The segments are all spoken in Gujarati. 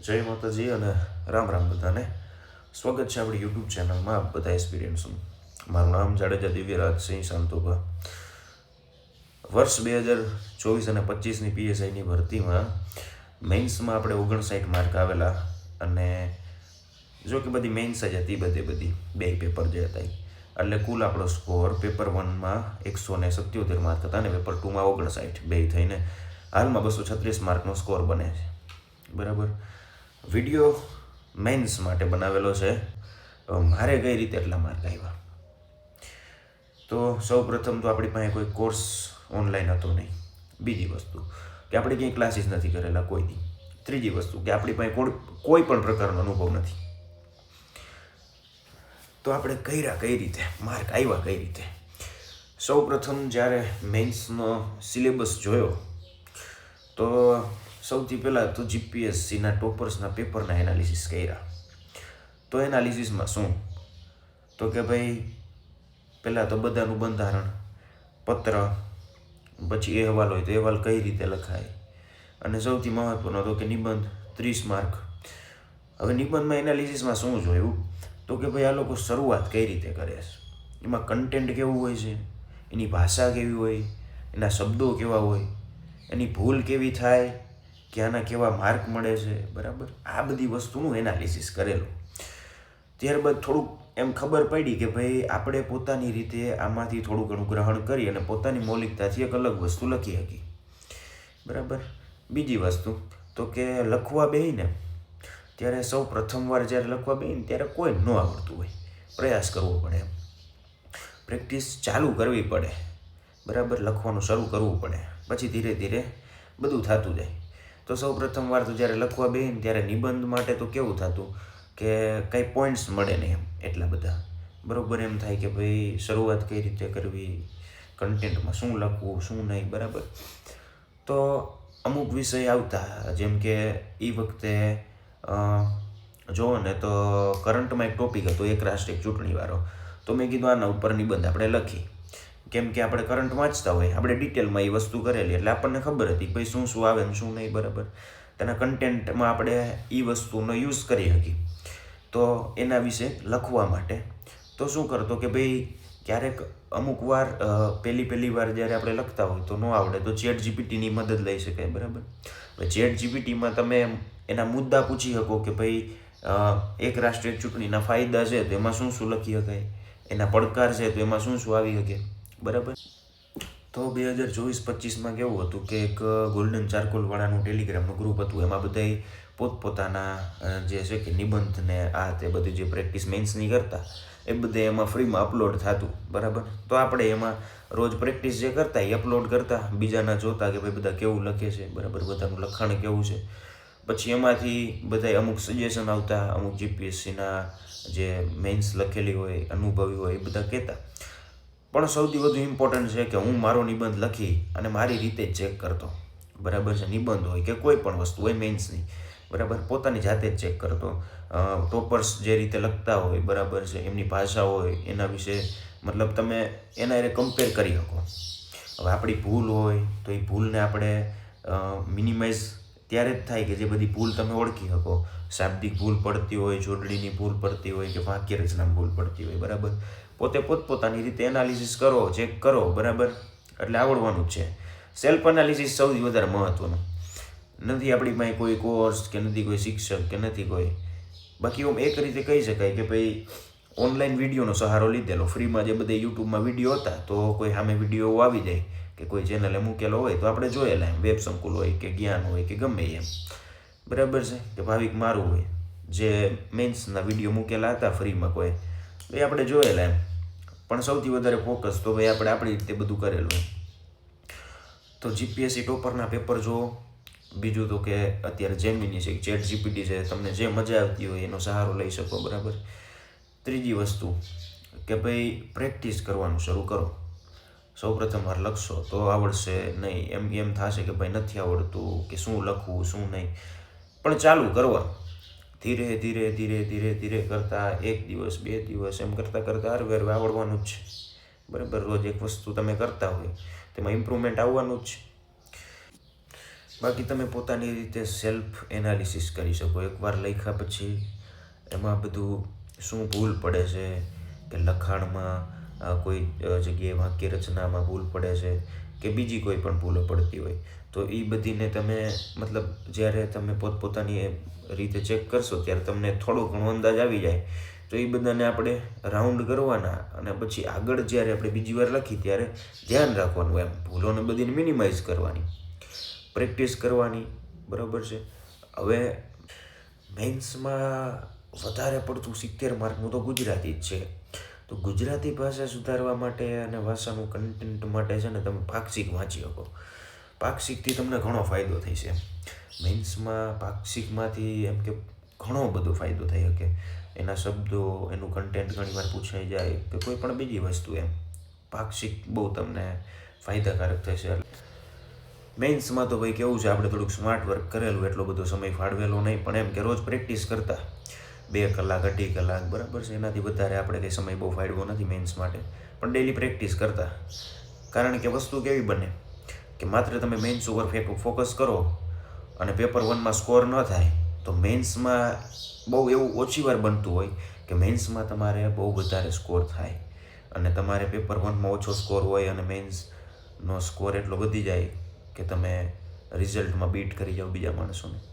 જય માતાજી અને રામ રામ બધાને. સ્વાગત છે આપણી યુટ્યુબ ચેનલમાં બધા એક્સપિરિયન્સનું મારું નામ જાડેજા દિવ્યરાજ સિંહ શાંતુભા વર્ષ બે હજાર ચોવીસ અને પચીસની પીએસઆઈની ભરતીમાં મેઇન્સમાં આપણે ઓગણસાઠ માર્ક આવેલા અને જો કે બધી મેઇન્સ જ હતી, બધી બધી બે પેપર જે હતા એટલે કુલ આપણો સ્કોર પેપર વનમાં એકસો ને સત્યોતેર માર્ક હતા અને પેપર ટુમાં ઓગણસાઠ, બે થઈને હાલમાં બસો છત્રીસ માર્કનો સ્કોર બને છે. બરાબર? વીડિયો મેન્સ માટે બનાવેલો છે. મારે કઈ રીતે એટલા માર્ક આવ્યા? તો સૌ પ્રથમ તો આપણી પાસે કોઈ કોર્સ ઓનલાઈન હતો નહીં. બીજી વસ્તુ કે આપણે ક્યાંય ક્લાસીસ નથી કરેલા કોઈની ત્રીજી વસ્તુ કે આપણી પાસે કોઈ પણ પ્રકારનો અનુભવ નથી. તો આપણે કર્યા કઈ રીતે? માર્ક આવ્યા કઈ રીતે? સૌ પ્રથમ જ્યારે મેન્સનો સિલેબસ જોયો, તો સૌથી પહેલાં તો જીપીએસસીના ટોપર્સના પેપરના એનાલિસિસ કર્યા. તો એનાલિસિસમાં શું? તો કે ભાઈ, પહેલાં તો બધાનું બંધારણ, પત્ર, પછી અહેવાલ હોય તો અહેવાલ કઈ રીતે લખાય? અને સૌથી મહત્વનો તો કે નિબંધ, ત્રીસ માર્ક. હવે નિબંધમાં એનાલિસિસમાં શું જોયું? તો કે ભાઈ આ લોકો શરૂઆત કઈ રીતે કરે છે? એમાં કન્ટેન્ટ કેવું હોય છે? એની ભાષા કેવી હોય? એના શબ્દો કેવા હોય? એની ભૂલ કેવી થાય? કે આના કેવા માર્ક મળે છે, બરાબર? આ બધી વસ્તુનું એનાલિસિસ કરેલું. ત્યારબાદ થોડુંક એમ ખબર પડી કે ભાઈ, આપણે પોતાની રીતે આમાંથી થોડું ઘણું ગ્રહણ કરી અને પોતાની મૌલિકતાથી એક અલગ વસ્તુ લખી શકી બરાબર? બીજી વસ્તુ, તો કે લખવા બેહીને, ત્યારે સૌ પ્રથમવાર જ્યારે લખવા બેહીને, ત્યારે કોઈ ન આવડતું હોય. પ્રયાસ કરવો પડે એમ. પ્રેક્ટિસ ચાલુ કરવી પડે. બરાબર? લખવાનું શરૂ કરવું પડે. પછી ધીરે ધીરે બધું થતું જાય. તો સૌ પ્રથમવાર તો જ્યારે લખવા બેહીને ત્યારે નિબંધ માટે તો કેવું થતું કે કંઈ પોઈન્ટ્સ મળે નહીં એમ એટલા બધા. બરાબર એમ થાય કે ભાઈ શરૂઆત કઈ રીતે કરવી કન્ટેન્ટમાં શું લખવું, શું નહીં, બરાબર? તો અમુક વિષય આવતા, જેમ કે એ વખતે જુઓ ને તો કરંટમાં એક ટોપિક હતો, એક રાષ્ટ્ર એક ચૂંટણીવાળો. તો મેં કીધું આના ઉપર નિબંધ આપણે લખી. કેમ કે આપણે કરંટ વાંચતા હોય, આપણે ડિટેલમાં એ વસ્તુ કરેલી, એટલે આપણને ખબર હતી ભાઈ શું શું આવે ને શું નહીં, બરાબર. તેના કન્ટેન્ટમાં આપણે એ વસ્તુનો યુઝ કરી શકીએ. તો એના વિશે લખવા માટે, તો શું કરતો કે ભાઈ, ક્યારેક અમુક વાર પહેલી પહેલી વાર જ્યારે આપણે લખતા હોય તો ન આવડે, તો ચેટ જીપીટીની મદદ લઈ શકાય, બરાબર. હવે ચેટ જીપીટીમાં તમે એના મુદ્દા પૂછી શકો કે ભાઈ એક રાષ્ટ્રીય ચૂંટણીના ફાયદા છે તો એમાં શું શું લખી શકાય, એના પડકાર છે તો એમાં શું શું આવી શકે. બરાબર? તો બે હજાર ચોવીસ પચીસમાં કેવું હતું કે એક ગોલ્ડન ચારકોલવાળાનું ટેલિગ્રામનું ગ્રુપ હતું. એમાં બધાય પોતપોતાના જે છે કે નિબંધ ને આ તે બધી જે પ્રેક્ટિસ મેન્સની કરતા, એ બધે એમાં ફ્રીમાં અપલોડ થતું. બરાબર? તો આપણે એમાં રોજ પ્રેક્ટિસ જે કરતા એ અપલોડ કરતા. બીજાના જોતા કે ભાઈ બધા કેવું લખે છે. બરાબર? બધાનું લખાણ કેવું છે? પછી એમાંથી બધાય અમુક સજેશન આવતા. અમુક જીપીએસસીના જે મેન્સ લખેલી હોય, અનુભવી હોય, એ બધા કહેતા પણ સૌથી વધુ ઇમ્પોર્ટન્ટ છે કે હું મારો નિબંધ લખી અને મારી રીતે ચેક કરતો. બરાબર છે? નિબંધ હોય કે કોઈ પણ વસ્તુ, હોય મેન્સની બરાબર? પોતાની જાતે જ ચેક કરતો. ટોપર્સ જે રીતે લખતા હોય, બરાબર છે? એમની ભાષા હોય, એના વિશે મતલબ તમે એના એ કમ્પેર કરી શકો. હવે આપણી ભૂલ હોય તો એ ભૂલને આપણે મિનિમાઇઝ ત્યારે જ થાય કે જે બધી ભૂલ તમે ઓળખી શકો. શાબ્દિક ભૂલ પડતી હોય, જોડણીની ભૂલ પડતી હોય કે વાક્ય રચનામાં ભૂલ પડતી હોય, બરાબર? પોતે પોતપોતાની રીતે એનાલિસિસ કરો ચેક કરો, બરાબર? એટલે આવડવાનું જ છે. સેલ્ફ એનાલિસિસ સૌથી વધારે મહત્વનું. નથી આપણી પાસે કોઈ કોર્સ કે નથી કોઈ શિક્ષક કે નથી કોઈ. બાકી એમ એક રીતે કહી શકાય કે ભાઈ ઓનલાઈન વિડીયોનો સહારો લીધેલો. ફ્રીમાં જે બધા યુટ્યુબમાં વીડિયો હતા, તો કોઈ સામે વીડિયો આવી જાય. કે કોઈ ચેનલે મૂકેલો હોય તો આપણે જોયેલા એમ. વેબ સંકુલ હોય કે જ્ઞાન હોય કે ગમે એમ. બરાબર છે? કે ભાવિક મારું હોય. જે મેન્સના વીડિયો મૂકેલા હતા ફ્રીમાં કોઈ. એ આપણે જોયેલા એમ. પણ સૌથી વધારે ફોકસ તો ભાઈ આપણે આપણી રીતે બધું કરેલું એમ. તો જીપીએસસી ટોપરના પેપર જો બીજું તો કે અત્યારે જેમિની છે ચેટ જીપીટી છે, તમને જે મજા આવતી હોય એનો સહારો લઈ શકો, બરાબર? ત્રીજી વસ્તુ કે ભાઈ પ્રેક્ટિસ કરવાનું શરૂ કરો. સૌ પ્રથમ વાર લખશો તો આવડશે નહીં. એમ એમ થશે કે ભાઈ નથી આવડતું કે શું લખવું, શું નહીં. પણ ચાલુ કરવા ધીરે ધીરે ધીરે ધીરે ધીરે કરતાં એક દિવસ, બે દિવસ એમ કરતાં કરતાં હરવે હરવે આવડવાનું જ છે. બરાબર? રોજ એક વસ્તુ તમે કરતા હોય, તેમાં ઇમ્પ્રુવમેન્ટ આવવાનું જ છે. બાકી તમે પોતાની રીતે સેલ્ફ એનાલિસિસ કરી શકો. એકવાર લખ્યા પછી એમાં બધું શું ભૂલ પડે છે કે લખાણમાં કોઈ જગ્યાએ વાક્ય રચનામાં ભૂલ પડે છે કે બીજી કોઈ પણ ભૂલો પડતી હોય, તો એ બધીને તમે મતલબ જ્યારે તમે પોતપોતાની રીતે ચેક કરશો ત્યારે તમને થોડો ઘણો અંદાજ આવી જાય. તો એ બધાને આપણે રાઉન્ડ કરવાના અને પછી આગળ જ્યારે આપણે બીજી વાર લખી ત્યારે ધ્યાન રાખવાનું એમ, ભૂલોને બધીને મિનિમાઇઝ કરવાની. પ્રેક્ટિસ કરવાની, બરાબર છે? હવે મેન્સમાં વધારે પડતું સિત્તેર માર્કનું તો ગુજરાતી જ છે. તો ગુજરાતી ભાષા સુધારવા માટે અને ભાષાનું કન્ટેન્ટ માટે છે ને તમે પાક્ષિક વાંચી શકો. પાક્ષિકથી તમને ઘણો ફાયદો થઈ છે મેન્સમાં પાક્ષિકમાંથી એમ કે ઘણો બધો ફાયદો થઈ શકે. એના શબ્દો, એનું કન્ટેન્ટ ઘણીવાર પૂછાઈ જાય કે કોઈ પણ બીજી વસ્તુ એમ. પાક્ષિક બહુ તમને ફાયદાકારક થશે. મેન્સમાં તો ભાઈ કેવું છે, આપણે થોડુંક સ્માર્ટ વર્ક કરેલું, એટલો બધો સમય ફાળવેલો નહીં. પણ એમ કે રોજ પ્રેક્ટિસ કરતા. બે કલાક, અઢી કલાક, બરાબર છે? એનાથી વધારે આપણે કંઈ સમય બહુ ફાળવ્યો નથી મેન્સ માટે. પણ ડેલી પ્રેક્ટિસ કરતા. કારણ કે વસ્તુ કેવી બને? કે માત્ર તમે મેન્સ ઉપર ફેક ફોકસ કરો અને પેપર વનમાં સ્કોર ન થાય, તો મેન્સમાં બહુ એવું ઓછી વાર બનતું હોય કે મેન્સમાં તમારે બહુ વધારે સ્કોર થાય. અને તમારે પેપર વનમાં ઓછો સ્કોર હોય અને મેન્સનો સ્કોર એટલો વધી જાય કે તમે રિઝલ્ટમાં બીટ કરી જાઓ બીજા માણસોને.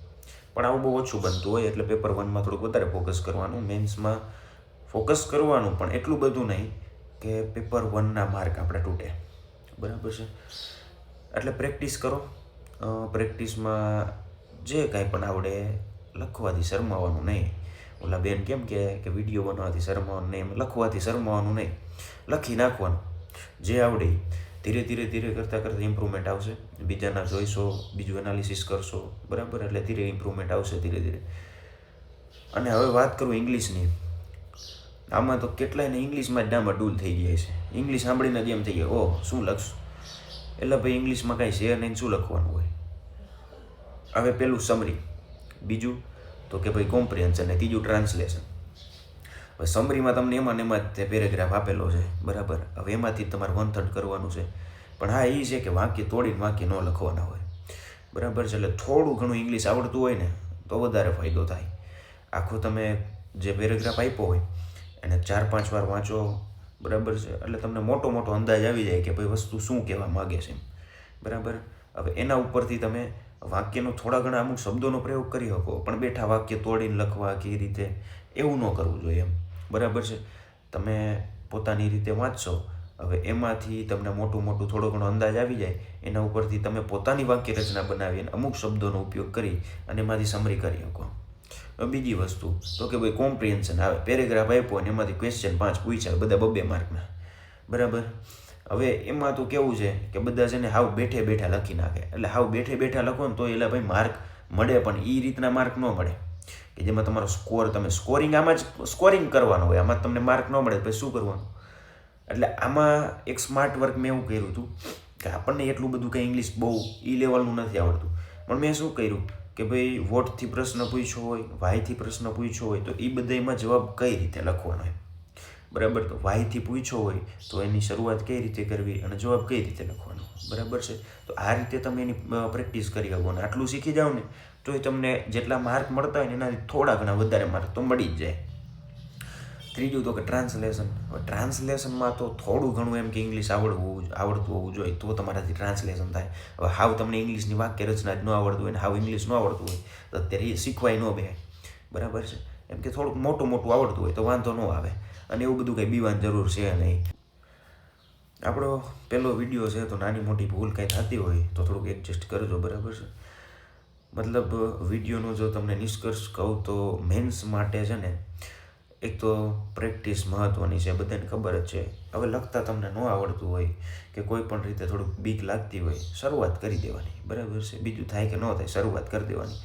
પણ આવું બહુ ઓછું બનતું હોય એટલે પેપર વનમાં થોડુંક વધારે ફોકસ કરવાનું મેન્સમાં ફોકસ કરવાનું, પણ એટલું બધું નહીં કે પેપર વનના માર્ક આપણે તૂટે. બરાબર છે? એટલે પ્રેક્ટિસ કરો. પ્રેક્ટિસમાં જે કાંઈ પણ આવડે, લખવાથી શરમાવાનું નહીં. ઓલા બેન કેમ કે કે વીડિયો બનાવવાથી શરમાવાનું નહીં લખવાથી શરમાવાનું નહીં. લખી નાખવાનું. જે આવડે. ધીરે ધીરે ધીરે કરતાં કરતાં ઇમ્પ્રુવમેન્ટ આવશે. બીજાના જોઈશો, બીજું એનાલિસિસ કરશો. બરાબર? એટલે ધીરે ઇમ્પ્રુવમેન્ટ આવશે ધીરે ધીરે. અને હવે વાત કરું ઇંગ્લિશની. આમાં તો કેટલાયને ઇંગ્લિશમાં જ ડામા ડૂલ થઈ જાય છે. ઇંગ્લિશ સાંભળીને જ એમ થઈ ગયા, ઓહ, શું લખશું? એટલે ભાઈ ઇંગ્લિશમાં કાંઈ છે નહીં શું લખવાનું હોય? હવે પેલું સમરી બીજું તો કે ભાઈ કોમ્પ્રિહેન્શન અને ત્રીજું ટ્રાન્સલેશન હવે સમરીમાં તમને એમાં એમાં જ તે પેરેગ્રાફ આપેલો છે. બરાબર? હવે એમાંથી તમારે વન થર્ડ કરવાનું છે. પણ હા એ છે કે વાક્ય તોડીને વાક્ય ન લખવાના હોય. બરાબર છે? એટલે થોડું ઘણું ઇંગ્લિશ આવડતું હોય ને, તો વધારે ફાયદો થાય. આખો તમે જે પેરેગ્રાફ આપ્યો હોય, એને ચાર પાંચ વાર વાંચો. બરાબર છે? એટલે તમને મોટો મોટો અંદાજ આવી જાય કે ભાઈ વસ્તુ શું કહેવા માગે છે એમ. બરાબર? હવે એના ઉપરથી તમે વાક્યનો થોડા ઘણા અમુક શબ્દોનો પ્રયોગ કરી શકો, પણ બેઠા વાક્ય તોડીને લખવા કે રીતે, એવું ન કરવું જોઈએ એમ. બરાબર છે? તમે પોતાની રીતે વાંચશો. હવે એમાંથી તમને મોટું મોટું થોડો ઘણો અંદાજ આવી જાય. એના ઉપરથી તમે પોતાની વાક્ય રચના બનાવી અને અમુક શબ્દોનો ઉપયોગ કરી અને એમાંથી સમરી કરી શકો. બીજી વસ્તુ, તો કે ભાઈ કોમ્પ્રિહેન્શન આવે. પેરેગ્રાફ આપ્યો અને એમાંથી ક્વેશ્ચન પાંચ પૂછ્યા બધા બબ્બે માર્કના બરાબર? હવે એમાં તો કેવું છે કે બધા છે ને હાવ બેઠે બેઠા લખી નાખે. એટલે હાવ બેઠે બેઠા લખો ને તો એટલે ભાઈ માર્ક મળે પણ એ રીતના માર્ક ન મળે. કે જેમાં તમારો સ્કોર તમે સ્કોરિંગ આમાં જ સ્કોરિંગ કરવાનો હોય, આમાં તમને માર્ક ન મળે પછી શું કરવાનું? એટલે આમાં એક સ્માર્ટ વર્ક મેં એવું કર્યું હતું કે આપણને એટલું બધું કંઈ ઇંગ્લિશ બહુ એ લેવલનું નથી આવડતું. પણ મેં શું કર્યું કે ભાઈ વોટથી પ્રશ્ન પૂછ્યો હોય વાયથી પ્રશ્ન પૂછ્યો હોય, તો એ બધામાં જવાબ કઈ રીતે લખવાનો હોય? બરાબર? તો વાયથી પૂછ્યો હોય, તો એની શરૂઆત કઈ રીતે કરવી અને જવાબ કઈ રીતે લખવાનો? બરાબર છે? તો આ રીતે તમે એની પ્રેક્ટિસ કરી શકો અને આટલું શીખી જાઓ ને તો એ તમને જેટલા માર્ક મળતા હોય ને એનાથી થોડા ઘણા વધારે માર્ક તો મળી જ જાય. ત્રીજું તો કે ટ્રાન્સલેશન હવે ટ્રાન્સલેશનમાં તો થોડું ઘણું એમ કે ઇંગ્લિશ આવડવું આવડતું હોવું જોઈએ, તો તમારાથી ટ્રાન્સલેશન થાય. હવે હાવ તમને ઇંગ્લિશની વાક્ય રચના જ ન આવડતું હોય ને હાવ ઇંગ્લિશ ન આવડતું હોય, તો અત્યારે એ શીખવાય ન બે બરાબર છે? એમ કે થોડુંક મોટું મોટું આવડતું હોય તો વાંધો ન આવે. અને એવું બધું કંઈ બીવાની જરૂર છે નહીં. આપણો પહેલો વીડિયો છે તો નાની મોટી ભૂલ કંઈ થતી હોય તો થોડુંક એડજસ્ટ કરજો, બરાબર છે? મતલબ વિડીયોનો જો તમને નિષ્કર્ષ કહું તો મેન્સ માટે છે ને, એક તો પ્રેક્ટિસ મહત્ત્વની છે, બધાને ખબર જ છે. હવે લખતા તમને ન આવડતું હોય કે કોઈ પણ રીતે થોડુંક બીક લાગતી હોય, શરૂઆત કરી દેવાની. બરાબર છે? બીજું થાય કે ન થાય, શરૂઆત કરી દેવાની.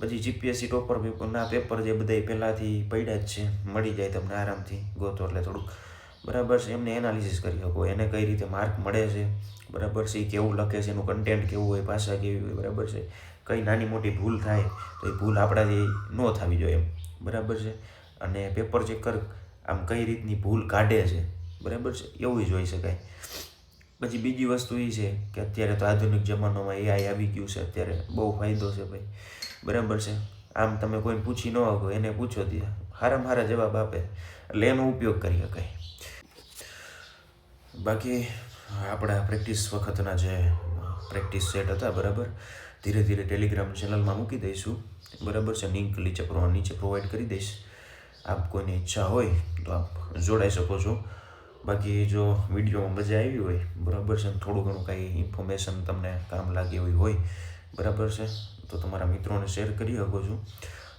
પછી જીપીએસસી ટોપર પેપરના પેપર જે બધા પહેલાંથી પડ્યા જ છે, મળી જાય તમને આરામથી, ગોતો એટલે થોડુંક. બરાબર છે? એમને એનાલિસિસ કરી શકો, એને કઈ રીતે માર્ક મળે છે? બરાબર છે? એ કેવું લખે છે? એનું કન્ટેન્ટ કેવું હોય? ભાષા કેવી હોય? બરાબર છે? કઈ નાની મોટી ભૂલ થાય તો એ ભૂલ આપણાથી ન થવી જોઈએ એમ. બરાબર છે? અને પેપર ચેક કર આમ કઈ રીતની ભૂલ કાઢે છે. બરાબર છે? એવું જોઈ શકાય. પછી બીજી વસ્તુ એ છે કે અત્યારે તો આધુનિક જમાનામાં એઆઈ આવી ગયું છે. અત્યારે બહુ ફાયદો છે ભાઈ. બરાબર છે? આમ તમે કોઈને પૂછી ન આવો એને પૂછો ત્યાં. સારા સારા જવાબ આપે. એટલે એનો ઉપયોગ કરી શકાય. બાકી આપણા પ્રેક્ટિસ વખતના જે પ્રેક્ટિસ સેટ હતા, બરાબર? ધીરે ધીરે ટેલિગ્રામ ચેનલમાં મૂકી દઈશું. બરાબર છે લિંક નીચે નીચે પ્રોવાઈડ કરી દઈશ. આપ કોઈની ઈચ્છા હોય તો આપ જોડાઈ શકો છો. બાકી જો વિડીયોમાં મજા આવી હોય, બરાબર છે થોડું ઘણું કાંઈ ઇન્ફોર્મેશન તમને કામ લાગે એવી હોય, બરાબર છે, તો તમારા મિત્રોને શેર કરી શકો છો.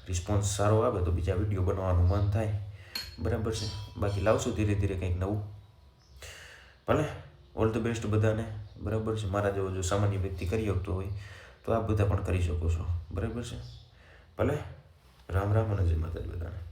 રિસ્પોન્સ સારો આવે તો બીજા વીડિયો બનાવવાનું મન થાય, બરાબર છે. બાકી લાવશું ધીરે ધીરે કંઈક નવું. ભલે ઓલ ધ બેસ્ટ બધાને, બરાબર છે. મારા જેવો જો સામાન્ય વ્યક્તિ કરી શકતો હોય તો આપ બધા પણ કરી શકો છો. બરાબર છે? ભલે? રામ રામ અને જય માતાજી બધાને.